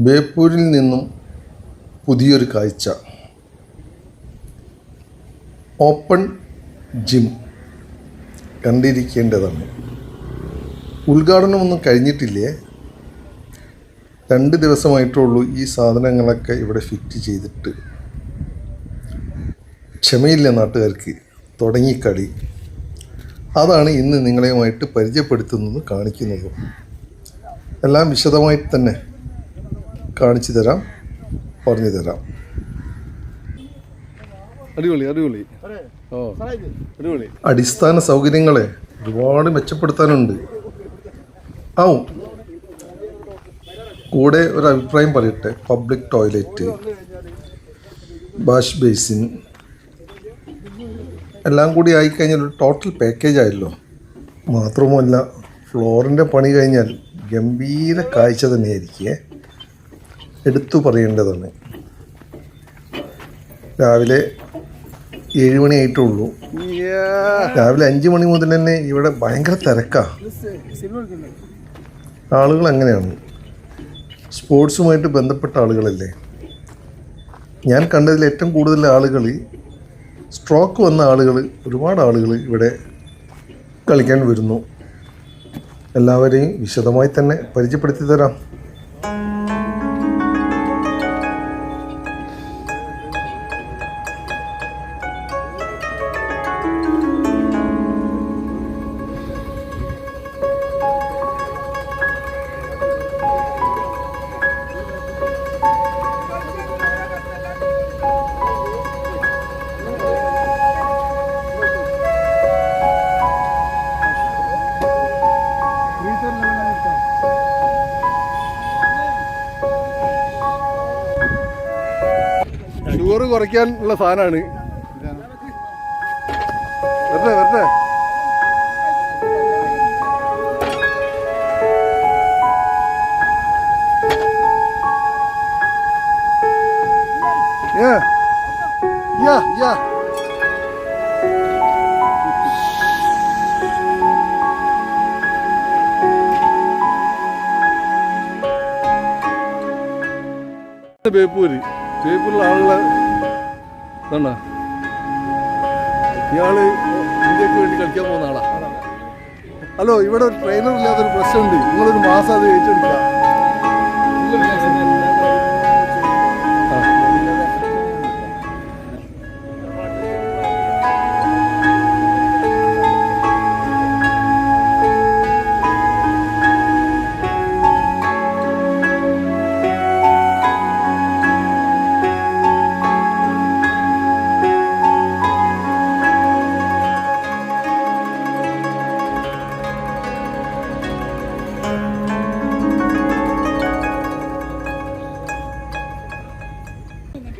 ബേപ്പൂരിൽ നിന്നും പുതിയൊരു കാഴ്ച. Open gym കണ്ടിരിക്കേണ്ടതാണ്. ഉദ്ഘാടനമൊന്നും കഴിഞ്ഞിട്ടില്ലേ? രണ്ട് ദിവസമായിട്ടുള്ളൂ ഈ സാധനങ്ങളൊക്കെ ഇവിടെ ഫിറ്റ് ചെയ്തിട്ട്. ക്ഷമയില്ല നാട്ടുകാർക്ക് തുടങ്ങിക്കളി. അതാണ് ഇന്ന് നിങ്ങളെയുമായിട്ട് പരിചയപ്പെടുത്തുന്നതും കാണിക്കുന്നതും. എല്ലാം വിശദമായി തന്നെ കാണിച്ചു തരാം. പറഞ്ഞു തരാം. അടിപൊളി അടിപൊളി. ഓ അടിപൊളി. അടിസ്ഥാന സൗകര്യങ്ങളെ ഒരുപാട് മെച്ചപ്പെടുത്താനുണ്ട്. ആവും കൂടെ ഒരു അഭിപ്രായം പറയട്ടെ. പബ്ലിക് ടോയ്ലറ്റ് വാഷ് ബേസിൻ എല്ലാം കൂടി ആയിക്കഴിഞ്ഞാൽ ഒരു ടോട്ടൽ പാക്കേജ് ആയല്ലോ. മാത്രവുമല്ല ഫ്ലോറിന്റെ പണി കഴിഞ്ഞാൽ ഗംഭീര കാഴ്ച തന്നെയായിരിക്കേ. എടുത്തു പറയേണ്ടതാണ്. രാവിലെ ഏഴ് മണി ആയിട്ടുള്ളൂ. രാവിലെ അഞ്ച് മണി മുതൽ തന്നെ ഇവിടെ ഭയങ്കര തിരക്കാ. ആളുകൾ അങ്ങനെയാണ്. സ്പോർട്സുമായിട്ട് ബന്ധപ്പെട്ട ആളുകളല്ലേ. ഞാൻ കണ്ടതിൽ ഏറ്റവും കൂടുതൽ ആളുകൾ സ്ട്രോക്ക് വന്ന ആളുകൾ ഒരുപാട് ആളുകൾ ഇവിടെ കളിക്കാൻ വരുന്നു. എല്ലാവരെയും വിശദമായി തന്നെ പരിചയപ്പെടുത്തി തരാം. ഷുഗർ കുറയ്ക്കാനുള്ള സാധനമാണ് വരട്ടെ വരട്ടെ Yeah. Yeah, yeah. ബേപ്പൂര് ബേപ്പൂരിലെ ആളുകളെ കണ്ട? ഇയാൾ ഇന്ത്യയ്ക്ക് വേണ്ടി കളിക്കാൻ പോകുന്ന ആളാ. ഹലോ ഇവിടെ ഒരു ട്രെയിനർ ഇല്ലാത്തൊരു പ്രശ്നമുണ്ട്. നിങ്ങളൊരു മാസം അത് ഏറ്റെടുക്കുക.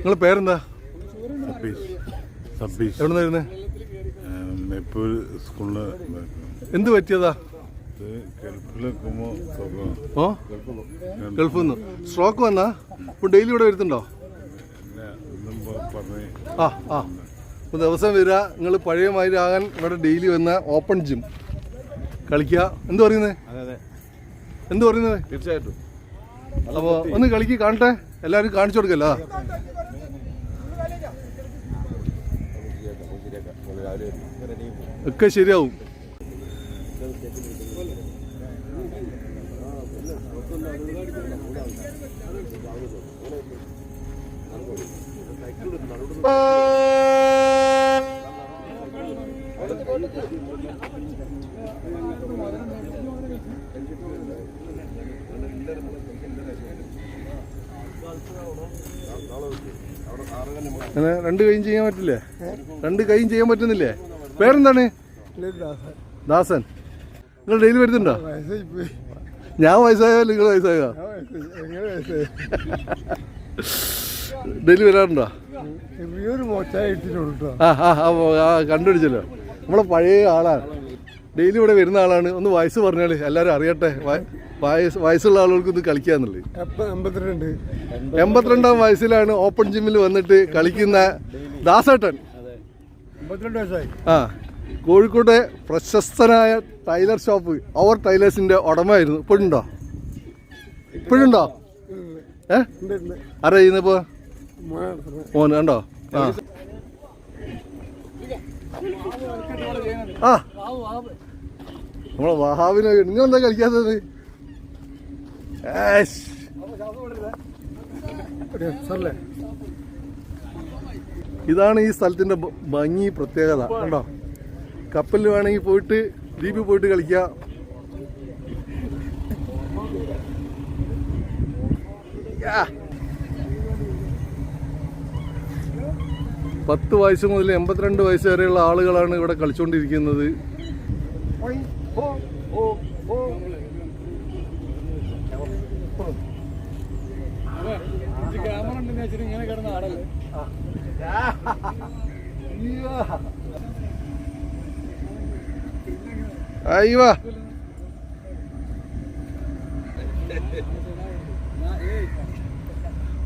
നിങ്ങളെ പേരെന്താ? സബീഷ്. എവിടെ നിന്ന് ഇപ്പോൾ സ്കൂളിൽ എന്ത് പറ്റിയതാ? ഓ? ഗൾഫിൽ നിന്ന്. സ്ട്രോക്ക് വന്നാ? ഇപ്പോൾ ഡെയിലി ഇവിടെ വരുത്തുണ്ടോ ആ ആ. അപ്പോൾ ദിവസം വരിക നിങ്ങൾ പഴയ മാതിരി ആകാൻ ഇവിടെ ഡെയിലി വന്ന ഓപ്പൺ ജിം. കളിക്കുക. എന്ത് പറയുന്നത് അതെ അതെ. എന്ത് പറയുന്നത് തീർച്ചയായിട്ടും. അപ്പോൾ ഒന്ന് കളിക്ക് കാണട്ടെ. എല്ലാവരും കാണിച്ചു കൊടുക്കല്ലോ? ഒക്കെ ശരിയാവും. അങ്ങനെ രണ്ട് കൈയും ചെയ്യാൻ പറ്റില്ലേ? രണ്ട് കൈയും ചെയ്യാൻ പറ്റുന്നില്ലേ? പേരെന്താണ്? ദാസൻ. നിങ്ങൾ ഡെയിലി വരുന്നുണ്ടോ? ഞാൻ വയസ്സായോ നിങ്ങൾ വയസ്സായോ? ഡെയിലി വരാറുണ്ടോ? ആ, ആ കണ്ടുപിടിച്ചല്ലോ. നമ്മളെ പഴയ ആളാണ്. ഡെയിലി ഇവിടെ വരുന്ന ആളാണ്. ഒന്ന് വയസ്സ് പറഞ്ഞാൽ എല്ലാവരും അറിയട്ടെ. വയസ്സ് വയസ്സുള്ള ആളുകൾക്ക് ഇത് കളിക്കാന്നുള്ളത്. എൺപത്തിരണ്ട്. വയസ്സിലാണ് ഓപ്പൺ ജിമ്മിൽ വന്നിട്ട് കളിക്കുന്ന ദാസേട്ടൻ. ആ കോഴിക്കോട്ടെ പ്രശസ്തനായ ടൈലർ ഷോപ്പ് അവർ ടൈലേഴ്സിന്റെ ഉടമയായിരുന്നു. ഇപ്പോഴുണ്ടോ? ഇപ്പോഴുണ്ടോ? ഏ? ആരാ ചെയ്യുന്നപ്പോ മോൻ കണ്ടോ? ആ. ആ. നമ്മളെ വഹാബിനെ നിങ്ങൾ എന്താ കളിക്കാത്തത്? ഇതാണ് ഈ സ്ഥലത്തിന്റെ ഭംഗി പ്രത്യേകത കണ്ടോ? കപ്പലിൽ വേണമെങ്കിൽ പോയിട്ട് ദ്വീപിൽ പോയിട്ട് കളിക്ക. പത്ത് വയസ്സ് മുതൽ എൺപത്തിരണ്ട് വയസ്സ് വരെയുള്ള ആളുകളാണ് ഇവിടെ കളിച്ചുകൊണ്ടിരിക്കുന്നത് അയ്യോ.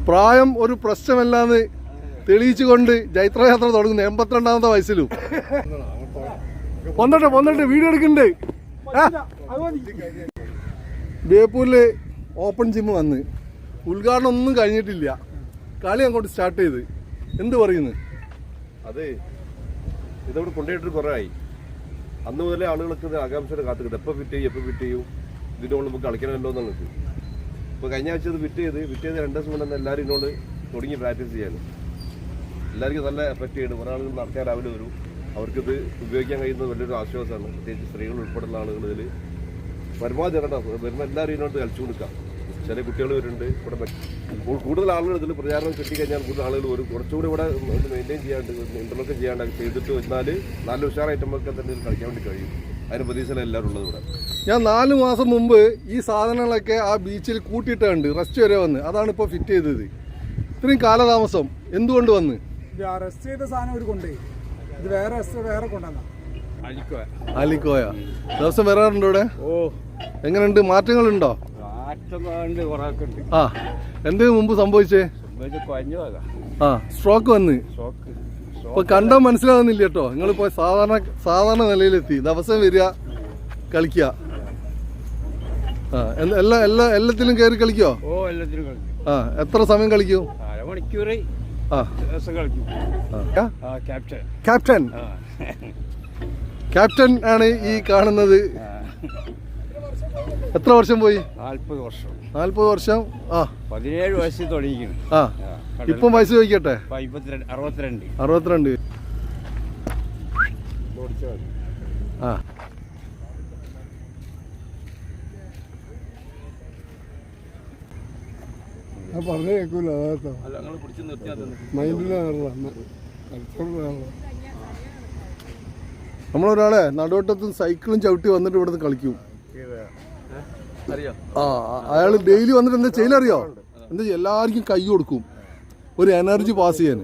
പ്രായം ഒരു പ്രശ്നമല്ലാന്ന് തെളിയിച്ചുകൊണ്ട് ജൈത്രയാത്ര തുടങ്ങുന്നു എൺപത്തിരണ്ടാമത്തെ വയസ്സിലും. വന്നിട്ട് വന്നിട്ട് വീഡിയോ എടുക്കണ്ട്. ബേപ്പൂരിൽ ഓപ്പൺ ജിം വന്ന്. ഉദ്ഘാടനം ഒന്നും കഴിഞ്ഞിട്ടില്ല. കളി അങ്ങോട്ട് സ്റ്റാർട്ട് ചെയ്ത്. എന്ത് പറയുന്നു? അതെ. ഇതവിടെ കൊണ്ടുപോയിട്ട് കുറേ ആയി അന്ന് മുതലേ ആളുകൾക്ക് ഇത് ആകാംക്ഷയുടെ കാത്തുകിട്ട് എപ്പോൾ ഫിറ്റ് ചെയ്യും എപ്പോൾ ഫിറ്റ് ചെയ്യും? ഇതിന്റെ കൊണ്ട് നമുക്ക് കളിക്കണമല്ലോ എന്നുള്ളത് ഇപ്പോൾ കഴിഞ്ഞ ആഴ്ച ഇത് ഫിറ്റ് ചെയ്ത് ഫിറ്റ് ചെയ്ത് രണ്ട് ദിവസം കൊണ്ട് തന്നെ എല്ലാവരും ഇതിനോട് തുടങ്ങി പ്രാക്ടീസ് ചെയ്യാൻ. എല്ലാവർക്കും നല്ല എഫക്റ്റ് ചെയ്യണം. കുറേ ആളുകൾ നടക്കാൻ രാവിലെ വരും. അവർക്കിത് ഉപയോഗിക്കാൻ കഴിയുന്നത് വലിയൊരു ആശ്വാസമാണ്. പ്രത്യേകിച്ച് സ്ത്രീകൾ ഉൾപ്പെടുന്ന ആളുകൾ ഇതിൽ പരമാവധി കണ്ടോ വരുന്ന എല്ലാവരും ഇതിനോട് കളിച്ചു കൊടുക്കാം ചില കുട്ടികൾ വരുന്നുണ്ട് ഇവിടെ കൂടുതൽ ആളുകൾ ഇതിൽ പ്രചാരണം കിട്ടിക്കഴിഞ്ഞാൽ കൂടുതൽ ആളുകൾ വരും. കുറച്ചുകൂടി ഇവിടെ മെയിന്റെയിൻ ചെയ്യാണ്ട് ഇന്റർലോക്ക് ചെയ്യാണ്ട് ചെയ്തിട്ട് വന്നാൽ നല്ല ഉഷാറായിട്ട് നമുക്ക് തന്നെ ഇത് കളിക്കാൻ വേണ്ടി കഴിയും. അതിന് പ്രതീക്ഷയിലാണ് എല്ലാവരും ഉള്ളത് ഇവിടെ. ഞാൻ നാല് മാസം മുമ്പ് ഈ സാധനങ്ങളൊക്കെ ആ ബീച്ചിൽ കൂട്ടിയിട്ടുണ്ട് റെസ്റ്റ് വരെ വന്ന്. അതാണ് ഇപ്പോൾ ഫിറ്റ് ചെയ്തത്. ഇത്രയും കാലതാമസം എന്തുകൊണ്ട് വന്ന്? റെസ്റ്റ് അറസ്റ്റ് ചെയ്ത സാധനം ഒരു കൊണ്ടേ ഇത് വേറെ വേറെ കൊണ്ടുവന്ന. ആലിക്കോയ ദിവസം വരാറുണ്ട് ഇവിടെ? ഓ. എങ്ങനെയുണ്ട്? മാറ്റങ്ങളുണ്ടോ? ഉണ്ടോ കുറേയൊക്കെ ഉണ്ട് ആ. എന്ത് മുമ്പ് സംഭവിച്ചേ? ആ സ്ട്രോക്ക് വന്ന്. ഷോക്ക് ഇപ്പൊ കണ്ടാൽ മനസ്സിലാകുന്നില്ല കേട്ടോ. നിങ്ങളിപ്പോ സാധാരണ സാധാരണ നിലയിലെത്തി. ദിവസം വരിക കളിക്കുക. ആ എല്ലാ എല്ലാ എല്ലാത്തിലും കയറി കളിക്കോ? ഓ എല്ലാത്തിലും കളിക്കും. ആ എത്ര സമയം കളിക്കും? അരമണിക്കൂർ ദിവസം കളിക്കും ക്യാപ്റ്റൻ. ക്യാപ്റ്റൻ? ക്യാപ്റ്റൻ ആണ് ഈ കാണുന്നത്. എത്ര വർഷം പോയി? നാൽപ്പത് വർഷം. നാൽപ്പത് വർഷം? ആ. പതിനേഴ് വയസ്സിൽ തുടങ്ങിക്കുന്നു ആ. ഇപ്പം വയസ്സ് ചോദിക്കട്ടെ? അറുപത്തിരണ്ട്. അറുപത്തിരണ്ട്. ആ. ഞാൻ പറഞ്ഞു കേൾക്കൂല അതാട്ടോ. മൈൻഡിലാണല്ലോ കളിച്ചോളാണല്ലോ നമ്മളൊരാളെ നടുവട്ടത്തും സൈക്കിളും ചവിട്ടി വന്നിട്ട് ഇവിടുന്ന് കളിക്കും. ആ അയാൾ ഡെയിലി വന്നിട്ട് എന്താ ചെയ്യലറിയോ എന്താ ചെയ്യ? എല്ലാവർക്കും കൈ കൊടുക്കും. ഒരു എനർജി പാസ് ചെയ്യാൻ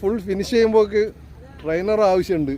ഫുൾ ഫിനിഷ് ചെയ്യുമ്പോൾ ട്രെയിനർ ആവശ്യമുണ്ട്.